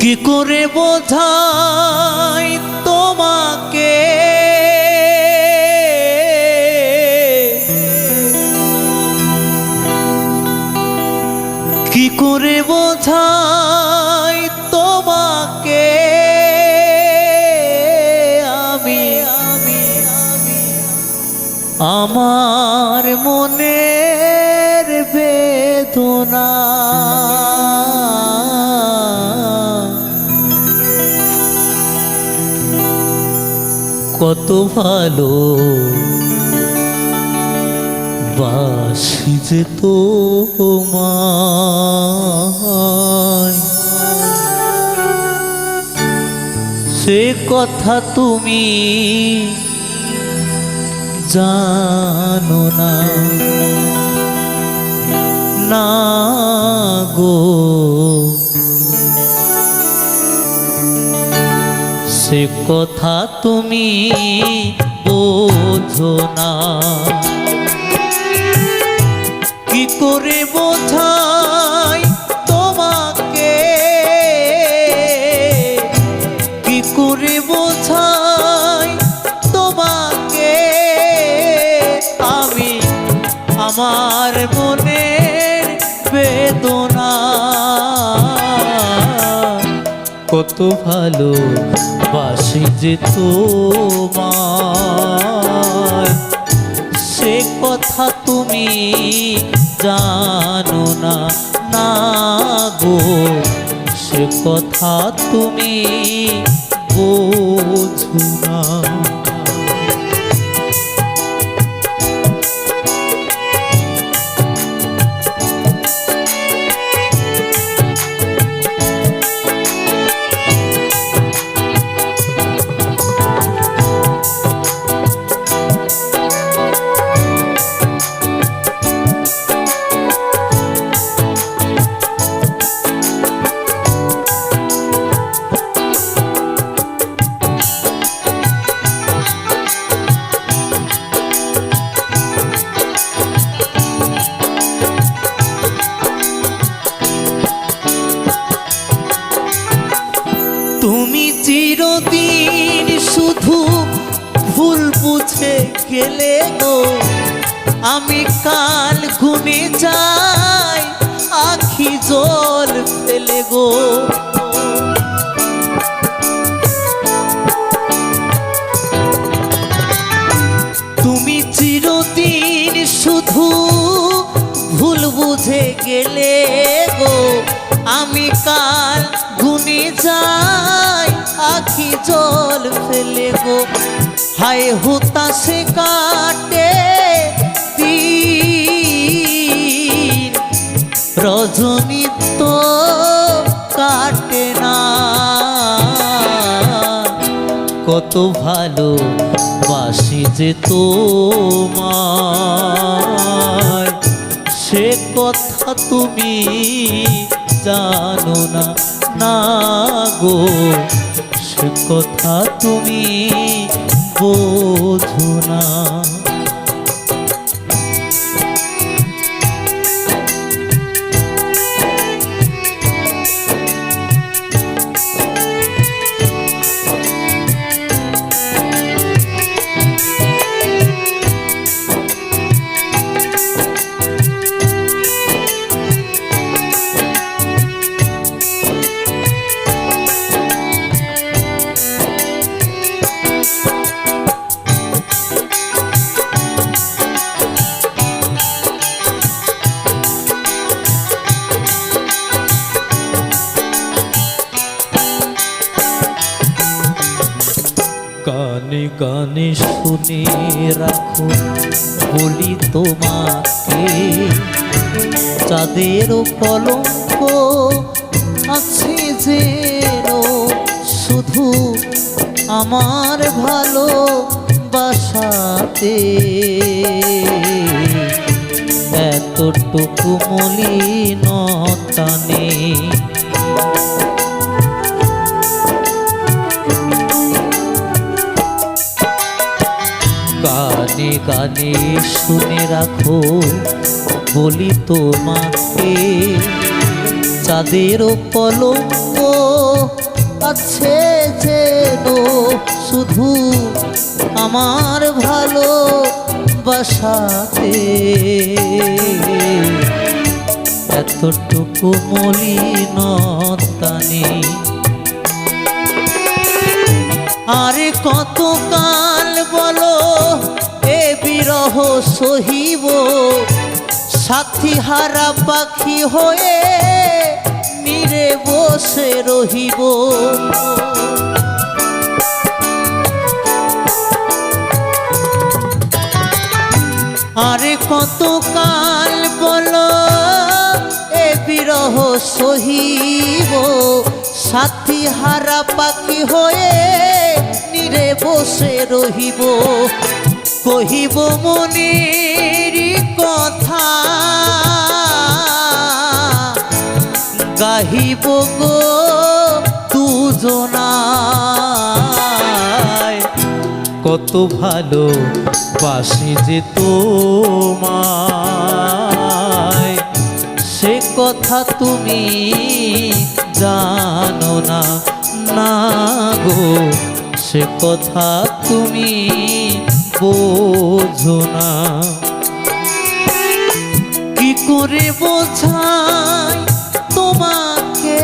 কি করে বোঝাই তোমাকে? কি করে বোঝাই তোমাকে? আমি আমি আমি আমার মনের বেদনা। কত ভালো। বাসি যে তোমায় সে কথা তুমি জানো না গো। কথা তুমি বোঝো না। কি করে বোঝাই তোমাকে? কি করে বোঝাই তোমাকে? আমি আমার মনের বেদনা কত ভালো বাসি যে তোমার সে কথা তুমি জানো না না গো। সে কথা তুমি বোঝো না। গেলে গো, আমি কাল ঘুমে যাই, আখি জল ফেলে গো। তুমি চিরদিন শুধু ভুল বুঝে গেলে গো, আমি কাল গুনে যাই, আখি জল ফেলে গো। হায় হুতাশে কাটে দিন রজনী তো কাটে না। কত ভালো বাসি যে তোমার সে কথা তুমি জানো না। না গো, সে কথা তুমি বোঝো না। কানে কানে শুনে রাখো, বলি তোমাকে। চাঁদেরও কলঙ্ক আছে যেন, শুধু আমার ভালো বাসাতে এতটুকু মলিনতা নেই। কানে কানে শুনে রাখো, বলি তোমাকে চাঁদেরও কলঙ্ক আছে যেন শুধু আমার ভালো বাসাতে এতটুকু মলিনতা নেই আরে কত এ বিরহ সহিব, সাথী হারা পাখি হয়ে নিরে বসে রহিব আরে কত কাল বলো, এ বিরহ সহিব, সাথী হারা পাখি হয়ে নিরে বসে রহিব কহিব মনের কথা। গাহিব গো দুজনায় কত ভালো বাসি যে তোমায়। সে কথা তুমি জানো না না গো। সে কথা তুমি বোঝো না। কি করে বোঝাই তোমাকে?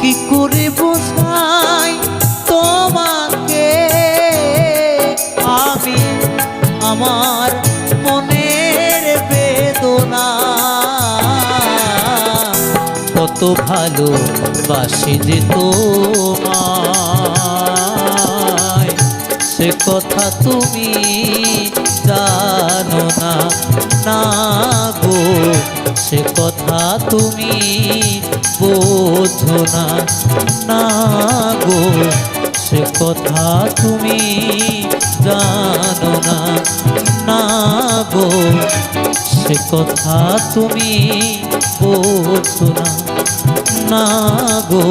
কি করে বোঝাই তোমাকে? আমি আমার মনের বেদনা। কত ভালো বাসি যে তোমায়। সে কথা তুমি জানো না না গো। সে কথা তুমি বোঝো না না গো। সে কথা তুমি জানো না না গো। সে কথা তুমি বোঝো না না গো।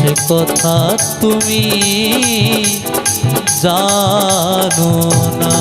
সে কথা তুমি জানো না।